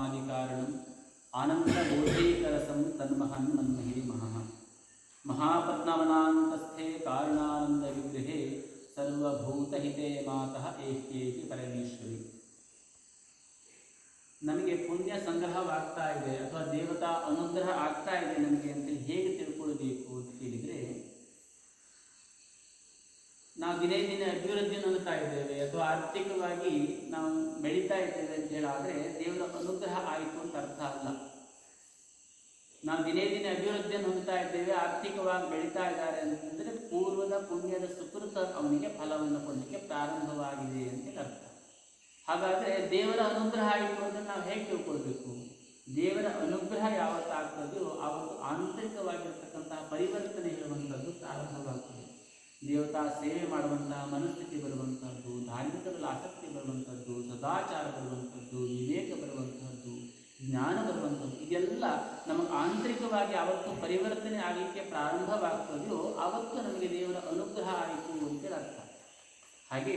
ಆದಿಕಾರಣಂ ಆನಂದಬೋಧೇಕರಸಂ ತನ್ಮಹನ್ ಮನ್ಮಹಿರಿ ಮಹಃ ಮಹಾಪದ್ಮವನಾಂತಸ್ಥೆ ಕಾರಣಾನಂದ ವಿಗ್ರಹೇ ಸರ್ವಭೂತಹಿತೆ ಮಾತಃ ಏಕೇಕಿ ಪರಮೇಶ್ವರಿ ನಮಗೆ ಪುಣ್ಯ ಸಂಗ್ರಹವಾಗ್ತಾ ಇದೆ, ಅಥವಾ ದೇವತಾ ಅನುಗ್ರಹ ಆಗ್ತಾ ಇದೆ ನಮಗೆ ಅಂತೇಳಿ ಹೇಗೆ ತಿಳ್ಕೊಳ್ಬೇಕು ಅಂತ ಕೇಳಿದರೆ ನಾವು ದಿನೇ ದಿನೇ ಅಭಿವೃದ್ಧಿಯನ್ನು ಹೊಂದುತ್ತಾ ಇದ್ದೇವೆ. ಅಥವಾ ಆರ್ಥಿಕವಾಗಿ ನಾವು ಬೆಳೀತಾ ಇದ್ದೇವೆ ಅಂತ ಹೇಳಾದ್ರೆ ದೇವರ ಅನುಗ್ರಹ ಆಯಿತು ಅಂತ ಅರ್ಥ ಅಲ್ಲ. ನಾವು ದಿನೇ ದಿನೇ ಅಭಿವೃದ್ಧಿಯನ್ನು ಹೊಂದುತ್ತಾ ಇದ್ದೇವೆ, ಆರ್ಥಿಕವಾಗಿ ಬೆಳೀತಾ ಇದ್ದಾರೆ ಅಂತಂದ್ರೆ ಪೂರ್ವದ ಪುಣ್ಯದ ಸುಕೃತ ಅವನಿಗೆ ಫಲವನ್ನು ಕೊಡಲಿಕ್ಕೆ ಪ್ರಾರಂಭವಾಗಿದೆ ಅಂತ ಅರ್ಥ. ಹಾಗಾದ್ರೆ ದೇವರ ಅನುಗ್ರಹ ಆಯಿತು ಅಂತ ನಾವು ಹೇಗೆ ತಿಳ್ಕೊಳ್ಬೇಕು? ದೇವರ ಅನುಗ್ರಹ ಯಾವತ್ತಾಗ್ತದೋ ಆವತ್ತು ಆಂತರಿಕವಾಗಿರ್ತಕ್ಕಂತಹ ಪರಿವರ್ತನೆ ದೇವತಾ ಸೇವೆ ಮಾಡುವಂತಹ ಮನಸ್ಥಿತಿ ಬರುವಂತಹದ್ದು ಧಾರ್ಮಿಕದಲ್ಲಿ ಆಸಕ್ತಿ ಬರುವಂಥದ್ದು ಸದಾಚಾರ ಬರುವಂಥದ್ದು ವಿವೇಕ ಬರುವಂತಹದ್ದು, ಜ್ಞಾನ ಬರುವಂಥದ್ದು ಇದೆಲ್ಲ ನಮಗೆ ಆಂತರಿಕವಾಗಿ ಯಾವತ್ತು ಪರಿವರ್ತನೆ ಆಗಲಿಕ್ಕೆ ಪ್ರಾರಂಭವಾಗ್ತದೆಯೋ ಆವತ್ತು ನಮಗೆ ದೇವರ ಅನುಗ್ರಹ ಆಯಿತು ಅಂತೇಳಿ ಅರ್ಥ ಹಾಗೆ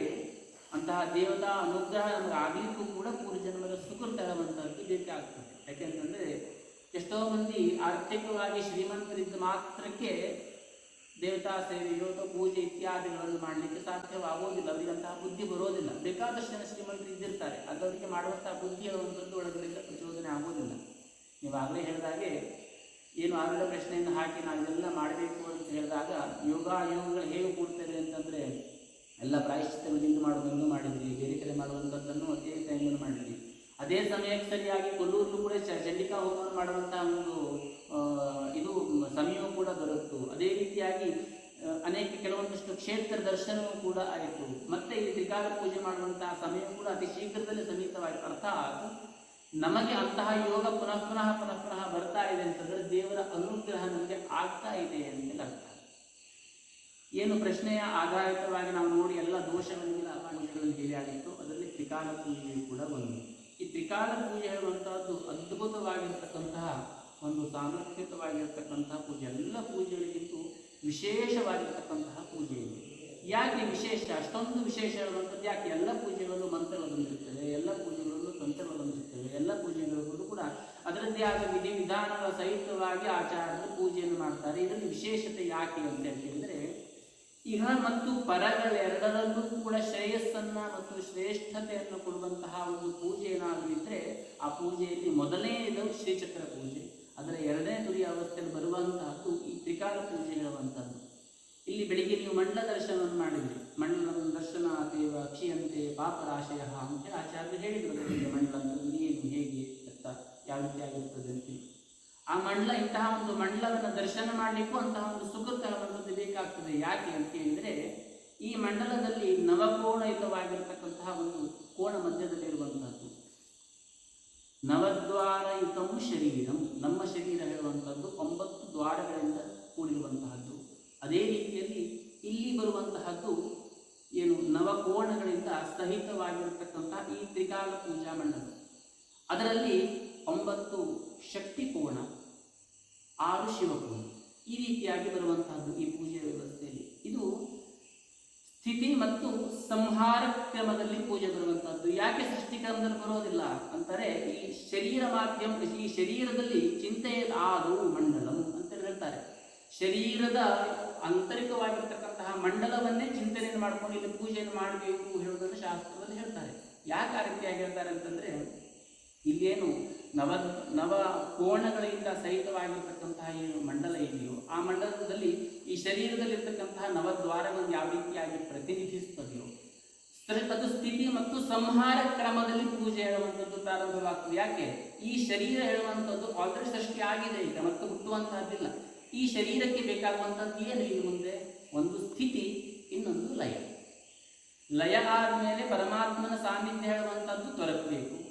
ಅಂತಹ ದೇವತಾ ಅನುಗ್ರಹ ನಮಗೆ ಆಗಲಿಕ್ಕೂ ಕೂಡ ಪೂರ್ವಜನ್ಮದ ಸುಕೃತ ಹೇಳುವಂಥದ್ದು ಬೇಕಾಗ್ತದೆ ಯಾಕೆಂತಂದರೆ ಎಷ್ಟೋ ಮಂದಿ ಆರ್ಥಿಕವಾಗಿ ಶ್ರೀಮಂತರಿದ್ದ ಮಾತ್ರಕ್ಕೆ ದೇವತಾ ಸೇವೆಯೋ ಅಥವಾ ಪೂಜೆ ಇತ್ಯಾದಿಗಳನ್ನು ಮಾಡಲಿಕ್ಕೆ ಸಾಧ್ಯವಾಗುವುದಿಲ್ಲ. ಅವರಿಗೆ ಬುದ್ಧಿ ಬರೋದಿಲ್ಲ. ಬೇಕಾದಷ್ಟು ಜನ ಶ್ರೀಮಂತರು ಇದ್ದಿರ್ತಾರೆ. ಅದವರಿಗೆ ಮಾಡುವಂತಹ ಬುದ್ಧಿ ಒಂದೊಂದು ಒಳಗಡೆ ಪ್ರಚೋದನೆ ಆಗೋದಿಲ್ಲ ನೀವಾಗಲೇ ಹೇಳಿದಾಗೆ ಏನು ಆರೋಗ್ಯ ಪ್ರಶ್ನೆಯನ್ನು ಹಾಕಿ ನಾವು ಇದೆಲ್ಲ ಮಾಡಬೇಕು ಅಂತ ಹೇಳಿದಾಗ ಯೋಗ ಯೋಗಗಳು ಹೇಗೆ ಕೂಡ್ತಾರೆ ಅಂತಂದರೆ, ಎಲ್ಲ ಪ್ರಾಯಶ್ಚಿತ್ತವನ್ನು ಮಾಡುವುದನ್ನು ಮಾಡಿದ್ರಿ, ಬೇರೆ ಕಡೆ ಮಾಡುವಂಥದ್ದನ್ನು ಅದೇ ಟೈಮನ್ನು ಮಾಡಿದ್ರಿ. ಅದೇ ಸಮಯಕ್ಕೆ ಸರಿಯಾಗಿ ಕೊಲ್ಲೂರು ಕೂಡ ಚಂಡಿಕಾ ಹೋಮವನ್ನು ಮಾಡುವಂತಹ ಒಂದು ಇದು ಸಮಯವೂ ಕೂಡ ದೊರಕಿತು. ಅದೇ ರೀತಿಯಾಗಿ ಅನೇಕ ಕೆಲವೊಂದಷ್ಟು ಕ್ಷೇತ್ರ ದರ್ಶನವೂ ಕೂಡ ಆಯಿತು. ಮತ್ತೆ ಈ ತ್ರಿಕಾಲ ಪೂಜೆ ಮಾಡುವಂತಹ ಸಮಯ ಕೂಡ ಅತಿ ಶೀಘ್ರದಲ್ಲಿ ಸಮೀಪವಾಯಿತು. ಅರ್ಥಾತ್, ನಮಗೆ ಅಂತಹ ಯೋಗ ಪುನಃ ಪುನಃ ಪುನಃ ಪುನಃ ಬರ್ತಾ ಇದೆ ಅಂತಂದ್ರೆ ದೇವರ ಅನುಗ್ರಹ ನಮಗೆ ಆಗ್ತಾ ಇದೆ ಅಂತೇಳಿ ಅರ್ಥ. ಏನು ಪ್ರಶ್ನೆಯ ಆಧಾರಿತವಾಗಿ ನಾವು ನೋಡಿ ಎಲ್ಲ ಅಪಾಂಶಗಳನ್ನು ಹೇಳಿ ಆಗಿತ್ತು ಅದರಲ್ಲಿ ತ್ರಿಕಾಲ ಪೂಜೆಯು ಕೂಡ ಒಂದು ಈ ತ್ರಿಕಾಲ ಪೂಜೆ ಹೇಳುವಂತಹದ್ದು ಅದ್ಭುತವಾಗಿರ್ತಕ್ಕಂತಹ ಒಂದು ಸಾಮರ್ಥ್ಯತವಾಗಿರ್ತಕ್ಕಂತಹ ಪೂಜೆ. ಎಲ್ಲ ಪೂಜೆಗಳಿಗಿಂತೂ ವಿಶೇಷವಾಗಿರ್ತಕ್ಕಂತಹ ಪೂಜೆ ಇದೆ. ಯಾಕೆ ವಿಶೇಷ? ಅಷ್ಟೊಂದು ವಿಶೇಷ ಹೇಳುವಂಥದ್ದು ಯಾಕೆ? ಎಲ್ಲ ಪೂಜೆಗಳಲ್ಲೂ ಮಂತ್ರಗಳು ಬಂದಿರುತ್ತವೆ, ಎಲ್ಲ ಪೂಜೆಗಳಲ್ಲೂ ತಂತ್ರಗಳು ಬಂದಿರುತ್ತವೆ, ಎಲ್ಲ ಪೂಜೆಗಳಿಗೂ ಕೂಡ ಅದರದ್ದೇ ಆದ ವಿಧಿ ವಿಧಾನಗಳ ಸಹಿತವಾಗಿ ಆಚಾರದ ಪೂಜೆಯನ್ನು ಮಾಡ್ತಾರೆ. ಇದರಲ್ಲಿ ವಿಶೇಷತೆ ಯಾಕೆ ಅಂತ ಹೇಳಿದ್ರೆ, ಇಹ ಮತ್ತು ಪರಗಳೆರಡರಲ್ಲೂ ಕೂಡ ಶ್ರೇಯಸ್ಸನ್ನ ಮತ್ತು ಶ್ರೇಷ್ಠತೆಯನ್ನು ಕೊಡುವಂತಹ ಒಂದು ಪೂಜೆ ಏನಾದರೂ ಇದ್ರೆ, ಆ ಪೂಜೆಯಲ್ಲಿ ಮೊದಲನೆಯದು ಶ್ರೀಚಕ್ರ ಪೂಜೆ. ಅದರ ಎರಡನೇ ತುರಿಯ ಅವಸ್ಥೆಯಲ್ಲಿ ಬರುವಂತಹದ್ದು ಈ ತ್ರಿಕಾಲ ಪೂಜೆ ಹೇಳುವಂಥದ್ದು ಇಲ್ಲಿ ಬೆಳಿಗ್ಗೆ ನೀವು ಮಂಡಲ ದರ್ಶನವನ್ನು ಮಾಡಿದ್ರಿ. ಮಂಡಲ ದರ್ಶನ ದೇವ ಅಕ್ಷಿಯಂತೆ ಪಾಪರಾಶಯ ಅಂತ ಆಚಾರ್ಯರು ಹೇಳಿದರು. ಮಂಡಲ ಏನು ಹೇಗೆ ಅಂತ, ಯಾವ ರೀತಿ ಆಗಿರ್ತದೆ ಆ ಮಂಡಲ ಇಂತಹ ಒಂದು ಮಂಡಲವನ್ನು ದರ್ಶನ ಮಾಡಲಿಕ್ಕೂ ಅಂತಹ ಒಂದು ಸುಕೃತ ಅನ್ನೋದು ಬೇಕಾಗ್ತದೆ. ಯಾಕೆ ಅಂತ ಹೇಳಿದ್ರೆ ಈ ಮಂಡಲದಲ್ಲಿ ನವಕೋಣಯುತವಾಗಿರ್ತಕ್ಕಂತಹ ಒಂದು ಕೋಣ ಮಧ್ಯದಲ್ಲಿ ಇರುವಂತಹದ್ದು ನವದ್ವಾರಯುತಂ ಶರೀರಂ. ನಮ್ಮ ಶರೀರ ಹೇಳುವಂಥದ್ದು ಒಂಬತ್ತು ದ್ವಾರಗಳಿಂದ ಕೂಡಿರುವಂತಹದ್ದು. ಅದೇ ರೀತಿಯಲ್ಲಿ ಇಲ್ಲಿ ಬರುವಂತಹದ್ದು ಏನು ನವಕೋಣಗಳಿಂದ ಸಹಿತವಾಗಿರತಕ್ಕಂತಹ ಈ ತ್ರಿಕಾಲ ಪೂಜಾ ಮಂಡಲ ಅದರಲ್ಲಿ ಒಂಬತ್ತು ಶಕ್ತಿ ಕೋಣ ಆರು ಶಿವಕೋಣ. ಈ ರೀತಿಯಾಗಿ ಬರುವಂತಹದ್ದು ಈ ಪೂಜೆಯ ವ್ಯವಸ್ಥೆಯಲ್ಲಿ ಇದು ಸ್ಥಿತಿ ಮತ್ತು ಸಂಹಾರ ಕ್ರಮದಲ್ಲಿ ಪೂಜೆ ಬರುವಂತಹದ್ದು. ಯಾಕೆ ಸೃಷ್ಟಿಕರಣದಲ್ಲಿ ಬರೋದಿಲ್ಲ ಅಂತಾರೆ ಈ ಶರೀರ ಮಾಧ್ಯಮ, ಈ ಶರೀರದಲ್ಲಿ ಚಿಂತೆ ಆದು ಮಂಡಲಂ ಅಂತ ಹೇಳ್ತಾರೆ. ಶರೀರದ ಆಂತರಿಕವಾಗಿರ್ತಕ್ಕಂತಹ ಮಂಡಲವನ್ನೇ ಚಿಂತನೆಯನ್ನು ಮಾಡ್ಕೊಂಡು ಇಲ್ಲಿ ಪೂಜೆಯನ್ನು ಮಾಡಬೇಕು ಹೇಳುವುದನ್ನು ಶಾಸ್ತ್ರದಲ್ಲಿ ಹೇಳ್ತಾರೆ. ಯಾಕೆ ಆ ರೀತಿಯಾಗಿ ಹೇಳ್ತಾರೆ ಅಂತಂದ್ರೆ, ಇಲ್ಲೇನು ನವ ನವ ಕೋಣಗಳಿಂದ ಸಹಿತವಾಗಿರ್ತಕ್ಕಂತಹ ಏನು ಮಂಡಲ ಇದೆಯೋ, ಆ ಮಂಡಲದಲ್ಲಿ ಈ ಶರೀರದಲ್ಲಿರ್ತಕ್ಕಂತಹ ನವದ್ವಾರವನ್ನು ಯಾವ ರೀತಿಯಾಗಿ ಪ್ರತಿನಿಧಿಸ್ತದೆಯೋ ಸ್ಥ- ಅದು ಸ್ಥಿತಿ ಮತ್ತು ಸಂಹಾರ ಕ್ರಮದಲ್ಲಿ ಪೂಜೆ ಹೇಳುವಂಥದ್ದು ಪ್ರಾರಂಭವಾಗ್ತದೆ. ಯಾಕೆ? ಈ ಶರೀರ ಹೇಳುವಂಥದ್ದು ಆಲ್ರೆಡಿ ಸೃಷ್ಟಿ ಆಗಿದೆ ಈಗ, ಮತ್ತು ಹುಟ್ಟುವಂತಹದ್ದಿಲ್ಲ. ಈ ಶರೀರಕ್ಕೆ ಬೇಕಾಗುವಂಥದ್ದು ಏನು ಇನ್ನು ಮುಂದೆ? ಒಂದು ಸ್ಥಿತಿ, ಇನ್ನೊಂದು ಲಯ. ಲಯ ಆದಮೇಲೆ ಪರಮಾತ್ಮನ ಸಾನ್ನಿಧ್ಯ ಹೇಳುವಂಥದ್ದು ತೊರಕಬೇಕು.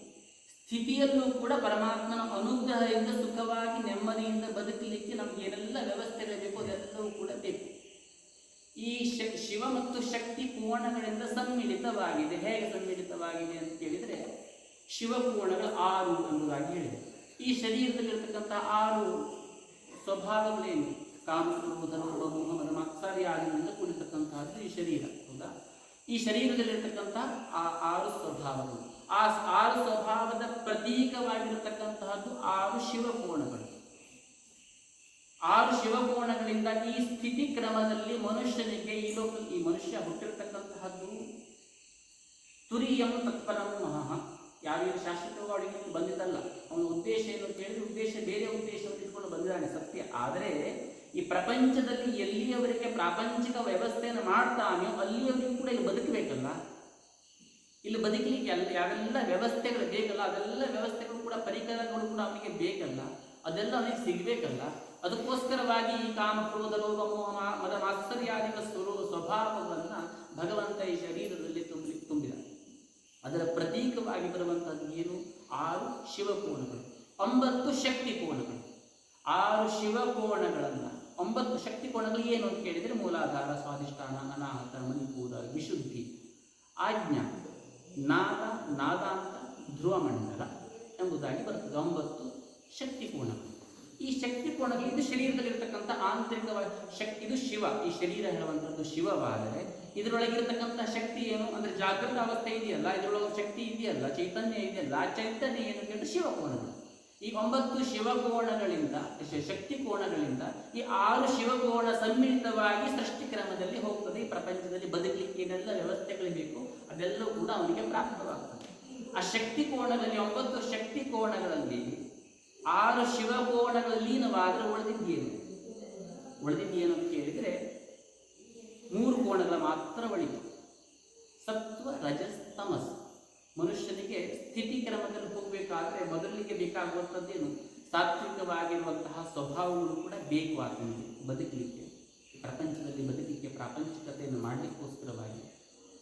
ಸ್ಥಿತಿಯಲ್ಲೂ ಕೂಡ ಪರಮಾತ್ಮನ ಅನುಗ್ರಹದಿಂದ, ಸುಖವಾಗಿ, ನೆಮ್ಮದಿಯಿಂದ ಬದುಕಲಿಕ್ಕೆ ನಮ್ಗೆ ಏನೆಲ್ಲ ವ್ಯವಸ್ಥೆಗಳು ಬೇಕು ಅದೆಲ್ಲವೂ ಕೂಡ ಬೇಕು. ಈ ಶ ಶಿವ ಮತ್ತು ಶಕ್ತಿ ಪೂರ್ಣಗಳಿಂದ ಸಮ್ಮಿಳಿತವಾಗಿದೆ. ಹೇಗೆ ಸಮ್ಮಿಳಿತವಾಗಿದೆ ಅಂತ ಕೇಳಿದರೆ ಶಿವಪೂರ್ಣಗಳು ಆರು ಎಂಬುದಾಗಿ ಹೇಳಿದೆ. ಈ ಶರೀರದಲ್ಲಿರ್ತಕ್ಕಂಥ ಆರು ಸ್ವಭಾವಗಳೇನು ಕಾಮ ಕ್ರೋಧ ಲೋಭ ಮೋಹ ಮತ್ಸರ್ಯಾದಿಗಳಿಂದ ಕೂಡಿರ್ತಕ್ಕಂತಹದ್ದು ಈ ಶರೀರ, ಹೌದಾ? ಈ ಶರೀರದಲ್ಲಿರ್ತಕ್ಕಂಥ ಆ ಆರು ಸ್ವಭಾವಗಳು. ಆ ಆರು ಸ್ವಭಾವದ ಪ್ರತೀಕವಾಗಿರತಕ್ಕಂತಹದ್ದು ಆರು ಶಿವಕೋಣಗಳು ಆರು ಶಿವಕೋಣಗಳಿಂದ ಈ ಸ್ಥಿತಿ ಕ್ರಮದಲ್ಲಿ ಮನುಷ್ಯನಿಗೆ ಈ ಲೋಕ, ಈ ಮನುಷ್ಯ ಹುಟ್ಟಿರತಕ್ಕಂತಹದ್ದು ತುರಿಯಂ ತತ್ಪರಂ ಮಹಃ ಯಾರ್ಯಾರು ಶಾಶ್ವತವಾಗಿ ಬಂದಿದ್ದಲ್ಲ, ಅವನ ಉದ್ದೇಶ ಏನು ಅಂತ ಹೇಳಿದ್ರೆ ಉದ್ದೇಶ ಬೇರೆ ಉದ್ದೇಶವನ್ನು ಇಟ್ಕೊಂಡು ಬಂದಿದ್ದಾನೆ ಸತ್ಯ. ಆದರೆ ಈ ಪ್ರಪಂಚದಲ್ಲಿ ಎಲ್ಲಿಯವರಿಗೆ ಪ್ರಾಪಂಚಿಕ ವ್ಯವಸ್ಥೆಯನ್ನು ಮಾಡ್ತಾನೆಯೋ ಅಲ್ಲಿಯವರಿಗೂ ಕೂಡ ಇಲ್ಲಿ ಬದುಕಬೇಕಲ್ಲ. ಇಲ್ಲಿ ಬದುಕಲಿಕ್ಕೆ ಎಲ್ಲ ಯಾವೆಲ್ಲ ವ್ಯವಸ್ಥೆಗಳು ಬೇಕಲ್ಲ, ಅದೆಲ್ಲ ವ್ಯವಸ್ಥೆಗಳು ಕೂಡ, ಪರಿಕರಗಳು ಕೂಡ ಅವನಿಗೆ ಬೇಕಲ್ಲ. ಅದೆಲ್ಲ ಅವನಿಗೆ ಸಿಗಬೇಕಲ್ಲ. ಅದಕ್ಕೋಸ್ಕರವಾಗಿ ಈ ಕಾಮ ಕ್ರೋಧ ಲೋಭ ಮೋಹ ಮದ ಮಾತ್ಸರ್ಯಾದಿಕ ಸ್ವರೂ ಸ್ವಭಾವಗಳನ್ನು ಭಗವಂತ ಈ ಶರೀರದಲ್ಲಿ ತುಂಬಿ ತುಂಬಿದ ಅದರ ಪ್ರತೀಕವಾಗಿ ಬರುವಂಥದ್ದು ಏನು? ಆರು ಶಿವಕೋಣಗಳು. ಒಂಬತ್ತು ಶಕ್ತಿ ಕೋಣಗಳು. ಆರು ಶಿವಕೋಣಗಳನ್ನು. ಒಂಬತ್ತು ಶಕ್ತಿ ಕೋಣಗಳು ಏನು ಅಂತ ಕೇಳಿದರೆ ಮೂಲಾಧಾರ, ಸ್ವಾಧಿಷ್ಠಾನ, ಅನಾಹತ, ಮಣಿಪೂರ, ವಿಶುದ್ಧಿ, ಆಜ್ಞಾ, ನಾದ, ನಾದಾಂತ ಧ್ರುವಮಂಡಲ ಎಂಬುದಾಗಿ ಬರ್ತದೆ ಒಂಬತ್ತು ಶಕ್ತಿ ಈ ಶಕ್ತಿ ಕೋಣಗಳು ಇದು ಶರೀರದಲ್ಲಿರ್ತಕ್ಕಂಥ ಆಂತರಿಕ ಶಕ್ತಿ, ಇದು ಶಿವ. ಈ ಶರೀರ ಹೇಳುವಂಥದ್ದು ಶಿವವಾದರೆ ಇದರೊಳಗಿರ್ತಕ್ಕಂಥ ಶಕ್ತಿ ಏನು? ಅಂದ್ರೆ ಜಾಗೃತ ಅವಸ್ಥೆ ಇದೆಯಲ್ಲ, ಇದರೊಳಗೆ ಶಕ್ತಿ ಇದೆಯಲ್ಲ, ಚೈತನ್ಯ ಇದೆಯಲ್ಲ, ಆ ಚೈತನ್ಯ ಏನು ಕೇಳಿದ್ರೆ ಶಿವಕೋಣಗಳು. ಈ ಒಂಬತ್ತು ಶಿವಕೋಣಗಳಿಂದ ಶಕ್ತಿ ಕೋಣಗಳಿಂದ ಈ ಆರು ಶಿವಕೋಣ ಸಮ್ಮಿಳಿತವಾಗಿ ಸೃಷ್ಟಿ ಕ್ರಮದಲ್ಲಿ ಹೋಗ್ತದೆ. ಈ ಪ್ರಪಂಚದಲ್ಲಿ ಬದುಕಲಿಕ್ಕೆ ಏನೆಲ್ಲ ವ್ಯವಸ್ಥೆಗಳು ಬೇಕು. ಅದೆಲ್ಲವೂ ಕೂಡ ಅವನಿಗೆ ಪ್ರಾಪ್ತವಾಗ್ತದೆ ಆ ಶಕ್ತಿ ಕೋಣದಲ್ಲಿ, ಒಂಬತ್ತು ಶಕ್ತಿ ಕೋಣಗಳಲ್ಲಿ ಆರು ಶಿವಕೋಣಗಳು ಲೀನವಾದರೆ ಉಳಿದಿದ್ದೇನು? ಉಳಿದಿದ್ದೇನು ಅಂತ ಕೇಳಿದರೆ ಮೂರು ಕೋಣಗಳ ಮಾತ್ರ ಒಳಿತು. ಸತ್ವ, ರಜಸ್, ತಮಸ್. ಮನುಷ್ಯನಿಗೆ ಸ್ಥಿತಿ ಕ್ರಮದಲ್ಲಿ ಹೋಗಬೇಕಾದ್ರೆ ಮೊದಲಿಗೆ ಬೇಕಾಗುವಂಥದ್ದೇನು? ಸಾತ್ವಿಕವಾಗಿರುವಂತಹ ಸ್ವಭಾವಗಳು ಕೂಡ ಬೇಕು ಆತನಿಗೆ ಬದುಕಲಿಕ್ಕೆ. ಪ್ರಪಂಚದಲ್ಲಿ ಬದುಕಲಿಕ್ಕೆ ಪ್ರಾಪಂಚಿಕತೆಯನ್ನು ಮಾಡಲಿಕ್ಕೋಸ್ಕರವಾಗಿ.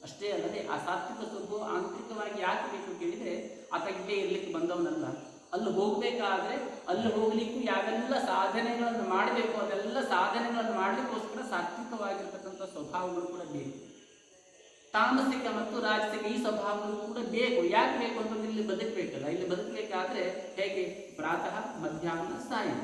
ಅಷ್ಟೇ ಅಲ್ಲದೆ ಆ ಸಾತ್ವಿಕ ಸ್ವಭಾವ ಆಂತರಿಕವಾಗಿ ಯಾಕೆ ಬೇಕು ಕೇಳಿದರೆ ಆತ ಇಲ್ಲೇ ಇರಲಿಕ್ಕೆ ಬಂದವನಲ್ಲ. ಅಲ್ಲಿ ಹೋಗಬೇಕಾದ್ರೆ ಅಲ್ಲಿ ಹೋಗ್ಲಿಕ್ಕೂ ಯಾವೆಲ್ಲ ಸಾಧನೆಗಳನ್ನು ಮಾಡಬೇಕು, ಅದೆಲ್ಲ ಸಾಧನೆಗಳನ್ನು ಮಾಡಲಿಕ್ಕೋಸ್ಕರ ಸಾತ್ವಿಕವಾಗಿರ್ತಕ್ಕಂಥ ಸ್ವಭಾವಗಳು ಕೂಡ ಬೇಕು. ತಾಮಸಿಕ ಮತ್ತು ರಾಜಸಿಕ ಈ ಸ್ವಭಾವಗಳು ಕೂಡ ಬೇಕು. ಯಾಕೆ ಬೇಕು ಅಂತಂದ್ರೆ ಇಲ್ಲಿ ಬದುಕಬೇಕಲ್ಲ. ಇಲ್ಲಿ ಬದುಕಬೇಕಾದ್ರೆ ಹೇಗೆ? ಪ್ರಾತಃ ಮಧ್ಯಾಹ್ನ ಸಾಯಂ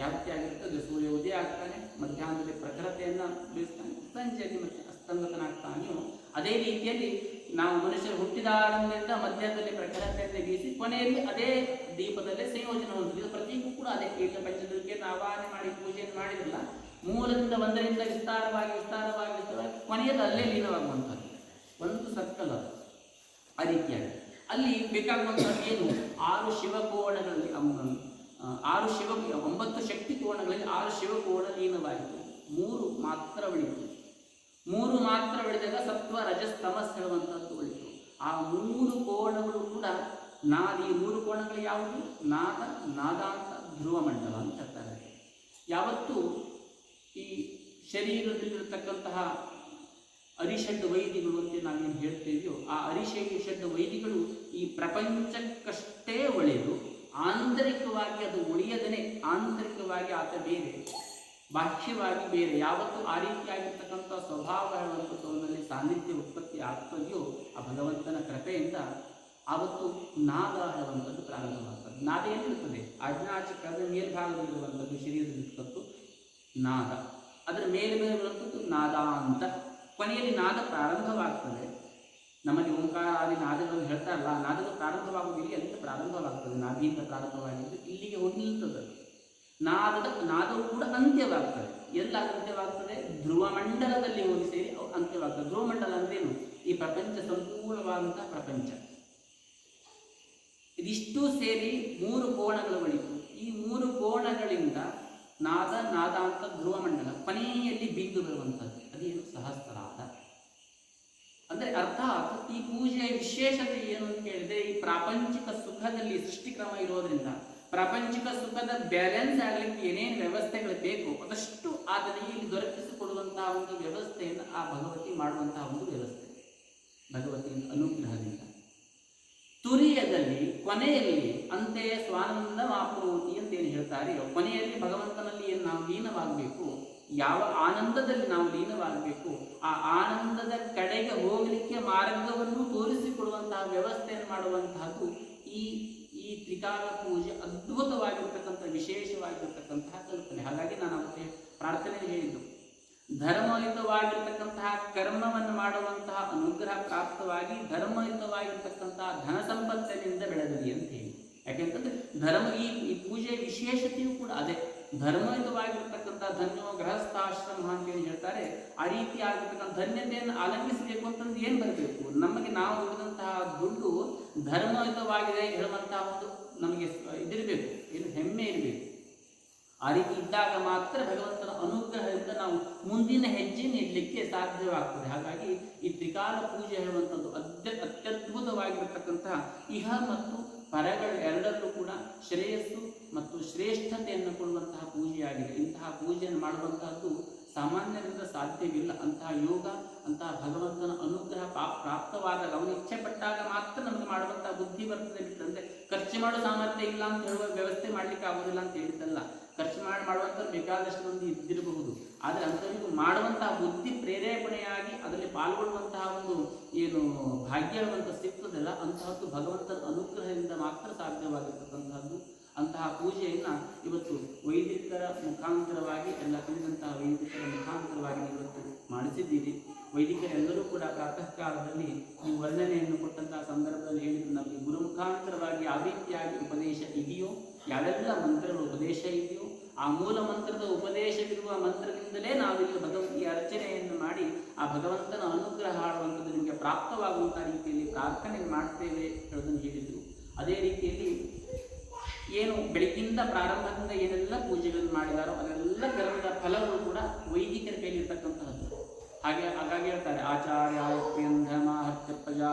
ಯಾವ ರೀತಿ ಆಗಿರ್ತದೆ ಸೂರ್ಯ ಉದಯ ಆಗ್ತಾನೆ, ಮಧ್ಯಾಹ್ನದಲ್ಲಿ ಪ್ರಖರತೆಯನ್ನು ಬೀಳ್ತಾನೆ ಸಂಜೆಯಲ್ಲಿ ಮತ್ತೆ ಅಸ್ತಂಗತನಾಗ್ತಾನೆಯೋ ಅದೇ ರೀತಿಯಲ್ಲಿ ನಾವು ಮನುಷ್ಯರು ಹುಟ್ಟಿದಾರಂಭದಿಂದ ಮಧ್ಯದಲ್ಲಿ ಪ್ರಖರತೆಯನ್ನು ಬೀಸಿ ಕೊನೆಯಲ್ಲಿ ಅದೇ ದೀಪದಲ್ಲೇ ಸಂಯೋಜನೆ ಹೊಂದಿದೆ ಇದು ಪ್ರತಿಗೂ ಕೂಡ ಅದೇ ಕೀಟ ಪಂಚದಕ್ಕೆ ಆವಾಹನೆ ಮಾಡಿ ಪೂಜೆಯನ್ನು ಮಾಡಿದ್ರಲ್ಲ ಮೂಲದಿಂದ ಒಂದರಿಂದ ವಿಸ್ತಾರವಾಗಿ ವಿಸ್ತಾರವಾಗಿ ವಿಸ್ತಾರವಾಗಿ ಕೊನೆಯದು ಅಲ್ಲೇ ಲೀನವಾಗುವಂಥದ್ದು. ಒಂದು ಸರ್ಕಲ್ ಅದು. ಆ ರೀತಿಯಾಗಿ ಅಲ್ಲಿ ಬೇಕಾಗುವಂಥದ್ದು ಏನು? ಆರು ಶಿವಕೋಣಗಳಲ್ಲಿ ಆರು ಶಿವ, ಒಂಬತ್ತು ಶಕ್ತಿ ಕೋಣಗಳಲ್ಲಿ ಆರು ಶಿವಕೋಣ ಲೀನವಾಯಿತು. ಮೂರು ಮಾತ್ರ ಉಳಿತು. ಮೂರು ಮಾತ್ರ ಉಳಿದಾಗ ಸತ್ವ ರಜಸ್ತಮಸ್ ಹೇಳುವಂಥದ್ದು ಉಳಿತು. ಆ ಮೂರು ಕೋಣಗಳು ಕೂಡ ನಾದ ಈ ಮೂರು ಕೋಣಗಳು ಯಾವುದು ನಾದ, ನಾದಾಂತ, ಧ್ರುವ ಮಂಡಲ ಅಂತ ಹೇಳ್ತಾರೆ. ಯಾವತ್ತು ಈ ಶರೀರದಲ್ಲಿರತಕ್ಕಂತಹ ಅರಿಷಡ್ ವೈದಿಗಳು ಅಂತ ನಾವೇನು ಹೇಳ್ತೀವಿಯೋ, ಆ ಅರಿಷಡ್ ವೈದಿಗಳು ಈ ಪ್ರಪಂಚಕ್ಕಷ್ಟೇ ಒಳ್ಳೆಯದು ಆಂತರಿಕವಾಗಿ ಅದು ಉಳಿಯದನೆ ಆಂತರಿಕವಾಗಿ ಆತ ಬೇರೆ, ಬಾಹ್ಯವಾಗಿ ಬೇರೆ, ಯಾವತ್ತು ಆ ರೀತಿಯಾಗಿರ್ತಕ್ಕಂಥ ಸ್ವಭಾವ ಸಾನ್ನಿಧ್ಯ ಉತ್ಪತ್ತಿ ಆಗ್ತದೆಯೋ ಆ ಭಗವಂತನ ಕೃಪೆಯಿಂದ ಆವತ್ತು ನಾದ ಹೇಳುವಂಥದ್ದು ಪ್ರಾರಂಭವಾಗ್ತದೆ ನಾದ ಏನಿರ್ತದೆ ಅಜ್ಞಾಚಕ್ರದ ಮೇಲ್ಭಾಗದಲ್ಲಿರುವಂಥದ್ದು ಶರೀರದಲ್ಲಿರ್ತಕ್ಕಂಥದ್ದು ನಾದ. ಅದರ ಮೇಲೆ ಮೇಲೆ ಬರುವಂಥದ್ದು ನಾದ ಅಂತ. ಕೊನೆಯಲ್ಲಿ ನಾದ ಪ್ರಾರಂಭವಾಗ್ತದೆ. ನಮಗೆ ಓಂಕಾರ ಆದಿ ನಾದಗಳು ಹೇಳ್ತಾರಲ್ಲ, ನಾದಗಳು ಪ್ರಾರಂಭವಾಗುವುದಿಲ್ಲ ಅಲ್ಲಿಂದ ಪ್ರಾರಂಭವಾಗ್ತದೆ? ನಾದಿಯಿಂದ ಪ್ರಾರಂಭವಾಗಿದ್ದು ಇಲ್ಲಿಗೆ ಹೋಗಿ ನಿಲ್ತದೆ. ನಾದದ, ನಾದವು ಕೂಡ ಅಂತ್ಯವಾಗ್ತದೆ. ಎಲ್ಲ ಅಂತ್ಯವಾಗ್ತದೆ? ಧ್ರುವ ಮಂಡಲದಲ್ಲಿ ಹೋಗಿ ಸೇರಿ ಅಂತ್ಯವಾಗ್ತದೆ ಧ್ರುವ ಮಂಡಲ ಅಂದ್ರೇನು? ಈ ಪ್ರಪಂಚ ಸಂಪೂರ್ಣವಾದಂತಹ ಪ್ರಪಂಚ. ಇದಿಷ್ಟು ಸೇರಿ ಮೂರು ಕೋಣಗಳು ಬಳಿತು ಈ ಮೂರು ಕೋಣಗಳಿಂದ ನಾದ, ನಾದಾಂತ, ಧ್ರುವ ಮಂಡಲ ಕೊನೆಯಲ್ಲಿ ಬಿಂದು ಬರುವಂಥದ್ದು. ಅದೇನು ಸಹಸ್ರಾದ. ಅಂದ್ರೆ ಅರ್ಥಾತ್ ಈ ಪೂಜೆಯ ವಿಶೇಷತೆ ಏನು ಅಂತ ಹೇಳಿದ್ರೆ, ಈ ಪ್ರಾಪಂಚಿಕ ಸುಖದಲ್ಲಿ ಸೃಷ್ಟಿಕ್ರಮ ಇರೋದ್ರಿಂದ ಪ್ರಾಪಂಚಿಕ ಸುಖದ ಬ್ಯಾಲೆನ್ಸ್ ಆಗಲಿಕ್ಕೆ ಏನೇನು ವ್ಯವಸ್ಥೆಗಳು ಬೇಕು, ಅದಷ್ಟು ಆತನಿಗೆ ಇಲ್ಲಿ ದೊರಕಿಸಿಕೊಡುವಂತಹ ಒಂದು ವ್ಯವಸ್ಥೆಯನ್ನು ಆ ಭಗವತಿ ಮಾಡುವಂತಹ ಒಂದು ವ್ಯವಸ್ಥೆ. ಭಗವತಿಯ ಅನುಗ್ರಹದಿಂದ. ತುರಿಯದಲ್ಲಿ, ಕೊನೆಯಲ್ಲಿ ಅಂತೆ ಸ್ವಾನಂದ ಮಾಪುರೋತಿ ಅಂತ ಏನು ಹೇಳ್ತಾರೆ. ಕೊನೆಯಲ್ಲಿ ಭಗವಂತನಲ್ಲಿ ಏನು ನಾವು ಲೀನವಾಗಬೇಕು? ಯಾವ ಆನಂದದಲ್ಲಿ ನಾವು ಲೀನವಾಗಬೇಕು? ಆ ಆನಂದದ ಕಡೆಗೆ ಹೋಗಲಿಕ್ಕೆ ಮಾರ್ಗವನ್ನು ತೋರಿಸಿಕೊಡುವಂತಹ ವ್ಯವಸ್ಥೆಯನ್ನು ಮಾಡುವಂತಹದ್ದು ಈ ಈ ತ್ರಿಕಾಲ ಪೂಜೆ ಅದ್ಭುತವಾಗಿರ್ತಕ್ಕಂಥ, ವಿಶೇಷವಾಗಿರ್ತಕ್ಕಂತಹ ಕಲ್ಪನೆ. ಹಾಗಾಗಿ ನಾನು ಅವತ್ತೆ ಪ್ರಾರ್ಥನೆ ಹೇಳಿದ್ದು. ಧರ್ಮಯುತವಾಗಿರ್ತಕ್ಕಂತಹ ಕರ್ಮವನ್ನು ಮಾಡುವಂತಹ ಅನುಗ್ರಹ ಪ್ರಾಪ್ತವಾಗಿ ಧರ್ಮಯುತವಾಗಿರ್ತಕ್ಕಂತಹ ಧನ ಸಂಪತ್ತಿನಿಂದ ಬೆಳೆದಿರಿ ಅಂತ ಹೇಳಿ. ಯಾಕೆಂತಂದ್ರೆ ಧರ್ಮ ಈ ಈ ಪೂಜೆಯ ವಿಶೇಷತೆಯೂ ಕೂಡ ಅದೇ. ಧರ್ಮಯುತವಾಗಿರ್ತಕ್ಕಂಥ ಧನ್ಯೋ ಗೃಹಸ್ಥಾಶ್ರಮ ಅಂತ ಏನು ಹೇಳ್ತಾರೆ. ಆ ರೀತಿ ಆಗಿರ್ತಕ್ಕಂಥ ಧನ್ಯತೆಯನ್ನು ಆಲಂಬಿಸಬೇಕು ಅಂತಂದು ಏನು ಬರಬೇಕು? ನಮಗೆ ನಾವು ದುಡಿದಂತಹ ದುಡ್ಡು ಧರ್ಮಯುತವಾಗಿದೆ ಹೇಳುವಂತಹ ಒಂದು ನಮಗೆ ಇದಿರಬೇಕು. ಏನು ಹೆಮ್ಮೆ ಇರಬೇಕು. ಆ ರೀತಿ ಇದ್ದಾಗ ಮಾತ್ರ ಭಗವಂತನ ಅನುಗ್ರಹದಿಂದ ನಾವು ಮುಂದಿನ ಹೆಜ್ಜೆ ನೀಡಲಿಕ್ಕೆ ಸಾಧ್ಯವಾಗ್ತದೆ. ಹಾಗಾಗಿ ಈ ತ್ರಿಕಾಲ ಪೂಜೆ ಹೇಳುವಂಥದ್ದು ಅತ್ಯ ಅತ್ಯದ್ಭುತವಾಗಿರತಕ್ಕಂತಹ ಇಹ ಮತ್ತು ಪರಗಳು ಎರಡರಲ್ಲೂ ಕೂಡ ಶ್ರೇಯಸ್ಸು ಮತ್ತು ಶ್ರೇಷ್ಠತೆಯನ್ನು ಕೊಡುವಂತಹ ಪೂಜೆಯಾಗಿದೆ. ಇಂತಹ ಪೂಜೆಯನ್ನು ಮಾಡುವಂತಹದ್ದು ಸಾಮಾನ್ಯರಿಂದ ಸಾಧ್ಯವಿಲ್ಲ. ಅಂತಹ ಯೋಗ, ಅಂತಹ ಭಗವಂತನ ಅನುಗ್ರಹ ಪಾ- ಪ್ರಾಪ್ತವಾದಾಗ, ಅವನು ಇಚ್ಛೆ ಪಟ್ಟಾಗ ಮಾತ್ರ ನಮಗೆ ಮಾಡುವಂತಹ ಬುದ್ಧಿ ಬರ್ತದೆ. ಬಿಟ್ಟಂದ್ರೆ ಖರ್ಚು ಮಾಡೋ ಸಾಮರ್ಥ್ಯ ಇಲ್ಲ ಅಂತ ಹೇಳುವ ವ್ಯವಸ್ಥೆ ಮಾಡ್ಲಿಕ್ಕೆ ಆಗೋದಿಲ್ಲ ಅಂತ ಹೇಳಿದ್ದಲ್ಲ. ಖರ್ಚು ಮಾಡಿ ಮಾಡುವಂಥದ್ದು ಬೇಕಾದಷ್ಟು ಮಂದಿ ಇದ್ದಿರಬಹುದು. ಆದರೆ ಅಂಥವರಿಗೂ ಮಾಡುವಂತಹ ಬುದ್ಧಿ ಪ್ರೇರೇಪಣೆಯಾಗಿ ಅದರಲ್ಲಿ ಪಾಲ್ಗೊಳ್ಳುವಂತಹ ಒಂದು ಏನು ಭಾಗ್ಯ ಅಂತ ಸಿಗ್ತದಲ್ಲ ಅಂತಹದ್ದು ಭಗವಂತನ ಅನುಗ್ರಹದಿಂದ ಮಾತ್ರ ಸಾಧ್ಯವಾಗಿರ್ತಕ್ಕಂತಹದ್ದು ಅಂತಹ ಪೂಜೆಯನ್ನು ಇವತ್ತು ವೈದಿಕರ ಮುಖಾಂತರವಾಗಿ, ಎಲ್ಲ ತಿಳಿದಂತಹ ವೈದಿಕರ ಮುಖಾಂತರವಾಗಿ ಇವತ್ತು ಮಾಡಿಸಿದ್ದೀರಿ. ವೈದಿಕರೆಲ್ಲರೂ ಕೂಡ ಪ್ರಾತಃ ಕಾಲದಲ್ಲಿ ಈ ವರ್ಣನೆಯನ್ನು ಕೊಟ್ಟಂತಹ ಸಂದರ್ಭದಲ್ಲಿ ಹೇಳಿದ್ರು. ನಮಗೆ ಗುರು ಮುಖಾಂತರವಾಗಿ ಯಾವ ರೀತಿಯಾಗಿ ಉಪದೇಶ ಇದೆಯೋ, ಯಾವೆಲ್ಲ ಮಂತ್ರಗಳ ಉಪದೇಶ ಇದೆಯೋ, ಆ ಮೂಲ ಮಂತ್ರದ ಉಪದೇಶವಿರುವ ಮಂತ್ರದಿಂದಲೇ ನಾವಿಲ್ಲಿ ಭಗವಂತ ಈ ಅರ್ಚನೆಯನ್ನು ಮಾಡಿ ಆ ಭಗವಂತನ ಅನುಗ್ರಹ ಆಡುವಂಥದ್ದು ನಿಮಗೆ ಪ್ರಾಪ್ತವಾಗುವಂತಹ ರೀತಿಯಲ್ಲಿ ಪ್ರಾರ್ಥನೆ ಮಾಡ್ತೇವೆ ಹೇಳೋದನ್ನು ಹೇಳಿದ್ರು. ಅದೇ ರೀತಿಯಲ್ಲಿ ಏನು ಬೆಳಗ್ಗಿಂದ ಪ್ರಾರಂಭದಿಂದ ಏನೆಲ್ಲ ಪೂಜೆಗಳನ್ನು ಮಾಡಿದಾರೋ ಅದೆಲ್ಲ ಕರ್ಮದ ಫಲಗಳು ಕೂಡ ವೈದಿಕರ ಕೈಲಿರ್ತಕ್ಕಂತಹದ್ದು. ಹಾಗೆ ಹಾಗಾಗಿ ಹೇಳ್ತಾರೆ, ಆಚಾರ್ಯ ಧರ್ಮಾಹತ್ಯ ಪ್ರಜಾ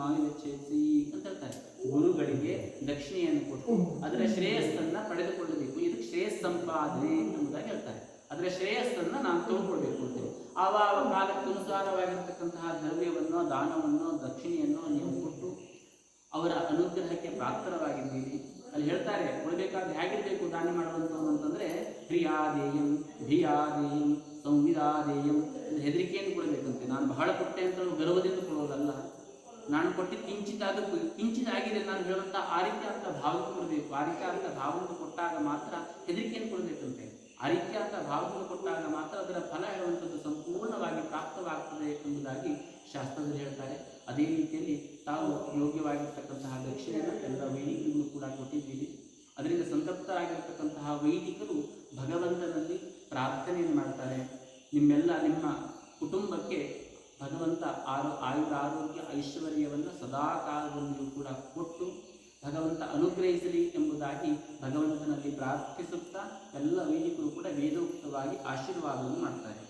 ಮಾಲಿಚ್ಛೇಸಿ ಅಂತ ಹೇಳ್ತಾರೆ. ಗುರುಗಳಿಗೆ ದಕ್ಷಿಣೆಯನ್ನು ಕೊಟ್ಟು ಅದರ ಶ್ರೇಯಸ್ಸನ್ನ ಪಡೆದುಕೊಳ್ಳಬೇಕು. ಇದಕ್ಕೆ ಶ್ರೇಯಸ್ ಸಂಪಾದನೆ ಎಂಬುದಾಗಿ ಹೇಳ್ತಾರೆ. ಅದರ ಶ್ರೇಯಸ್ಸನ್ನ ನಾನು ತಿಳ್ಕೊಳ್ಬೇಕು ಅಂತ ಆವಾಗ ಕಾಲಕ್ಕೆ ಅನುಸಾರವಾಗಿರ್ತಕ್ಕಂತಹ ದ್ರವ್ಯವನ್ನು ದಾನವನ್ನು, ದಕ್ಷಿಣೆಯನ್ನು ನೀವು ಕೊಟ್ಟು ಅವರ ಅನುಗ್ರಹಕ್ಕೆ ಪಾತ್ರವಾಗಿದ್ದೀರಿ. ಅಲ್ಲಿ ಹೇಳ್ತಾರೆ, ಕೊಡಬೇಕಾದ್ರೆ ಹೇಗಿರಬೇಕು ದಾನ ಮಾಡುವಂಥದ್ದು ಅಂತಂದ್ರೆ ಪ್ರಿಯಾದೇಯಂ ಧಿಯಾದೇಯಂ ಸಂವಿದಾದೇಯಂ ಹೆದರಿಕೆಯನ್ನು ಕೊಡಬೇಕಂತೆ. ನಾನು ಬಹಳ ಕೊಟ್ಟೆ ಅಂತ ಗರ್ವದಿಂದ ಕೊಡೋದಲ್ಲ ನಾನು ಕೊಟ್ಟಿದ್ದು ಕಿಂಚಿತಾದ ಆಗಿದೆ ನಾನು ಹೇಳುವಂಥ ಆ ರೀತಿ ಅಂತ ಭಾವಕ್ಕೆ ಕೊಡಬೇಕು. ಆ ರೀತಿ ಅಂತ ಭಾವವನ್ನು ಕೊಟ್ಟಾಗ ಮಾತ್ರ ಹೆದರಿಕೆಯನ್ನು ಕೊಡಬೇಕಂತೆ. ಆ ರೀತಿ ಅಂತ ಭಾವವನ್ನು ಕೊಟ್ಟಾಗ ಮಾತ್ರ ಅದರ ಫಲ ಹೇಳುವಂಥದ್ದು ಸಂಪೂರ್ಣವಾಗಿ ಪ್ರಾಪ್ತವಾಗ್ತದೆ ಎಂಬುದಾಗಿ ಶಾಸ್ತ್ರದಲ್ಲಿ ಹೇಳ್ತಾರೆ. ಅದೇ ರೀತಿಯಲ್ಲಿ ತಾವು ಯೋಗ್ಯವಾಗಿರ್ತಕ್ಕಂತಹ ದಕ್ಷಿಣೆಯನ್ನು ಎಲ್ಲ ವೈದಿಕರಿಗೂ ಕೂಡ ಕೊಟ್ಟಿದ್ದೀರಿ. ಅದರಿಂದ ಸಂತಪ್ತರಾಗಿರ್ತಕ್ಕಂತಹ ವೈದಿಕರು ಭಗವಂತನಲ್ಲಿ ಪ್ರಾರ್ಥನೆಯನ್ನು ಮಾಡ್ತಾರೆ. ನಿಮ್ಮೆಲ್ಲ ನಿಮ್ಮ ಕುಟುಂಬಕ್ಕೆ ಭಗವಂತ ಆರು ಆಯುರ ಆರೋಗ್ಯ ಐಶ್ವರ್ಯವನ್ನು ಸದಾ ಕೂಡ ಕೊಟ್ಟು ಭಗವಂತ ಅನುಗ್ರಹಿಸಲಿ ಎಂಬುದಾಗಿ ಭಗವಂತನಲ್ಲಿ ಪ್ರಾರ್ಥಿಸುತ್ತಾ ಎಲ್ಲ ವೈದಿಕರು ಕೂಡ ವೇದೋಕ್ತವಾಗಿ ಆಶೀರ್ವಾದವನ್ನು ಮಾಡ್ತಾರೆ.